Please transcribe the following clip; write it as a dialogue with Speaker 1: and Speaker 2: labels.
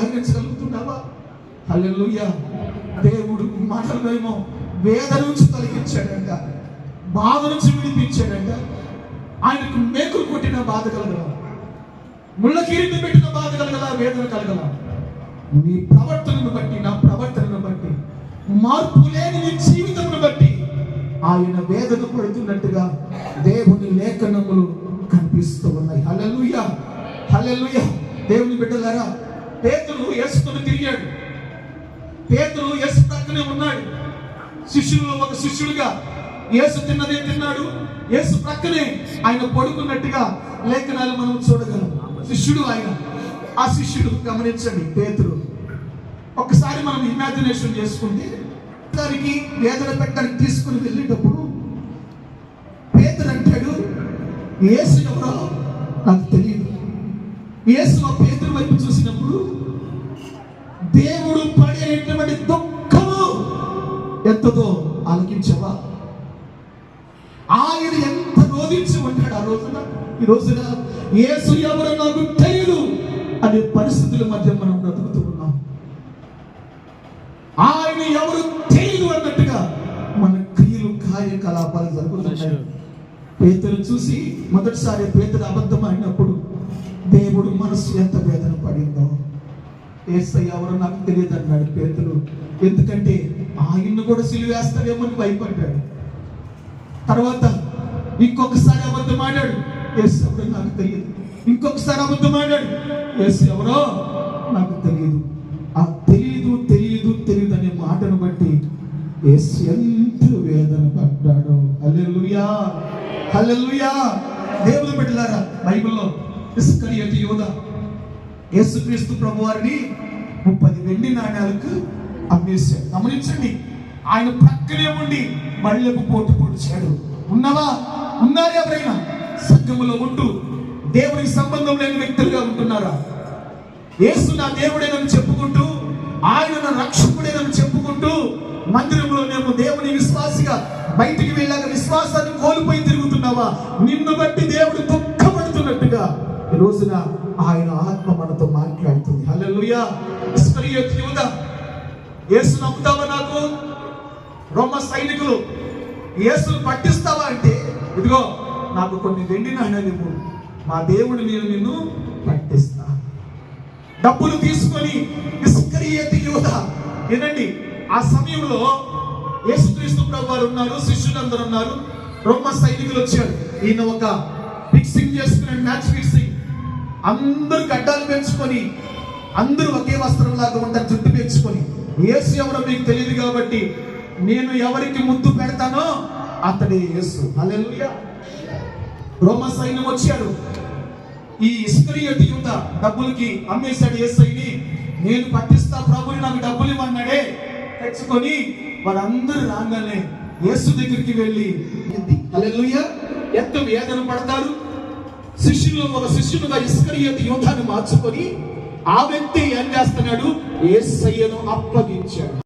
Speaker 1: గ్రహించగలుగుతున్నావా హల్లెలూయా. దేవుడు మాటల్లో ఏమో వేదన నుంచి తొలగించాడంట బాధ నుంచి విడిపించాడంట. ఆయనకు మేకులు కొట్టిన బాధ కలగల ముళ్ళ కిరీటం పెట్టిన బాధ కలగల వేదన కలగల నీ ప్రవర్తనను బట్టి నా ప్రవర్తనను బట్టి మార్పు లేని నీ జీవితమును బట్టి ఆయన వేదన పడుతున్నట్టుగా దేవుని లేఖనములు కనిపిస్తూ ఉన్నాయి. హల్లెలూయా. హల్లెలూయా. దేవుని బిడ్డలారా పేతులు యేసుతో తిరిగాడు. పేతులు యేసు ప్రక్కనే ఉన్నాడు. శిష్యులు ఒక శిష్యుడిగా యేసు తిన్నదే తిన్నాడు. యేసు ప్రక్కనే ఆయన పడుకున్నట్టుగా లేఖనాలు మనం చూడగలం. శిష్యుడు ఆయన. ఆ శిష్యుడు గమనించండి పేతులు ఒకసారి మనం ఇమాజినేషన్ చేసుకుంటే దానికి వేదన పెట్టడానికి తీసుకుని వెళ్ళేటప్పుడు పేతురు అంటాడు యేసు ఎవరో నాకు తెలియదు. యేసు ఆ పేతురు వైపు చూసినప్పుడు దేవుడు పడేటువంటి దుఃఖము ఎంతదో ఆలకించవా? ఆయన ఎంత రోధించి ఉంటాడు ఆ రోజున? ఈ రోజున యేసు ఎవరో నాకు తెలియదు అనే పరిస్థితుల మధ్య మనం బ్రతుకుతూ ఉన్నాం. ఆయన ఎవరు తెలియదు అన్నట్టుగా మన క్రియలు కార్యకలాపాలు జరుగుతున్నాయి పేతులు చూసి మొదటిసారి పేతులు అబద్ధం దేవుడు మనసు ఎంత వేదన పడిందో. ఏసై ఎవరో నాకు తెలియదు అన్నాడు పేతులు ఎందుకంటే ఆయన్ను కూడా సిలివేస్తాడేమో అని భయపడ్డాడు. తర్వాత ఇంకొకసారి అబద్ధం ఆడాడు. ఎస్ ఎవరో నాకు తెలియదు. ఇంకొకసారి అబద్ధం ఆడాడు. ఎస్ ఎవరో నాకు తెలియదు. ఆ తెలియదు తెలియదు తెలియదు అనే మాటను బట్టి ఎస్ ఎంత వేదన పడ్డాడో. అల్లెలుయా అల్లెలుయా దేవుని బిడ్డలారా బైబిల్లో ఇస్కరియతి యోధ యేసుక్రీస్తు ప్రభు వారిని ముప్పది వెండి నాణ్యాలకు అమ్మేశాడు. గమనించండి ఆయన ప్రక్కనే ఉండి మళ్ళెపు పోటు పొడిచాడు. ఉన్నవా? ఉన్నారు ఎవరైనా? సంఘములో ఉంటూ దేవునికి సంబంధం లేని వ్యక్తులుగా ఉంటున్నారా? యేసు నా దేవుడేనని చెప్పుకుంటూ ఆయన నా రక్షకుడేనని చెప్పుకుంటూ మందిరంలో మేము దేవుని విశ్వాసిగా బయటికి వెళ్ళాక విశ్వాసాన్ని కోల్పోయి తిరుగుతున్నావా? నిన్ను బట్టి దేవుడు దుఃఖపడుతున్నట్టుగా ఈ రోజున ఆయన ఆత్మ మనతో మాట్లాడుతుంది. హల్లెలూయా. ఇస్కరియోతు యూదా. యేసు నమ్ముతావా నాకు? రోమ సైనికులు యేసును పట్టిస్తావా అంటే ఇదిగో నాకు కొన్ని వెండి నాణ్యాలు ఇవ్వు. మా దేవుడు నేను నిన్ను పట్టిస్తా. డబ్బులు తీసుకొని ఇస్కరియేతి యువత ఏనండి ఆ సమయంలో యేసుక్రీస్తు ప్రభు వారు ఉన్నారు శిష్యులందరూ ఉన్నారు. రోమ సైనికులు వచ్చారు. ఈయన ఒక ఫిక్సింగ్ చేసుకునే మ్యాచ్ ఫిక్స్ అందరూ గడ్డాలు పెంచుకొని అందరూ ఒకే వస్త్రం లాగా ఉంటారు జుట్టు పెంచుకొని. ఏసు ఎవరో మీకు తెలియదు కాబట్టి నేను ఎవరికి ముద్దు పెడతానో అతడే యేసు. అలెలుయా రోమ సైన్యం వచ్చాడు ఈ ఇస్కరియటి యుద్ధ డబ్బులకి అమ్మేశాడు ఏసైని నేను పట్టిస్తా ప్రభుని నాకు డబ్బులు ఇవ్వన్నాడే. తెచ్చుకొని వారందరూ రాగానే యేసు దగ్గరికి వెళ్ళి హల్లెలూయా. ఎంత వేదన పడతారు. శిష్యులు ఒక శిష్యుడుగా ఇస్కరియతి యుద్ధాన్ని మార్చుకొని ఆ వ్యక్తి ఏం చేస్తున్నాడు? సయ్యను అప్పగించాడు.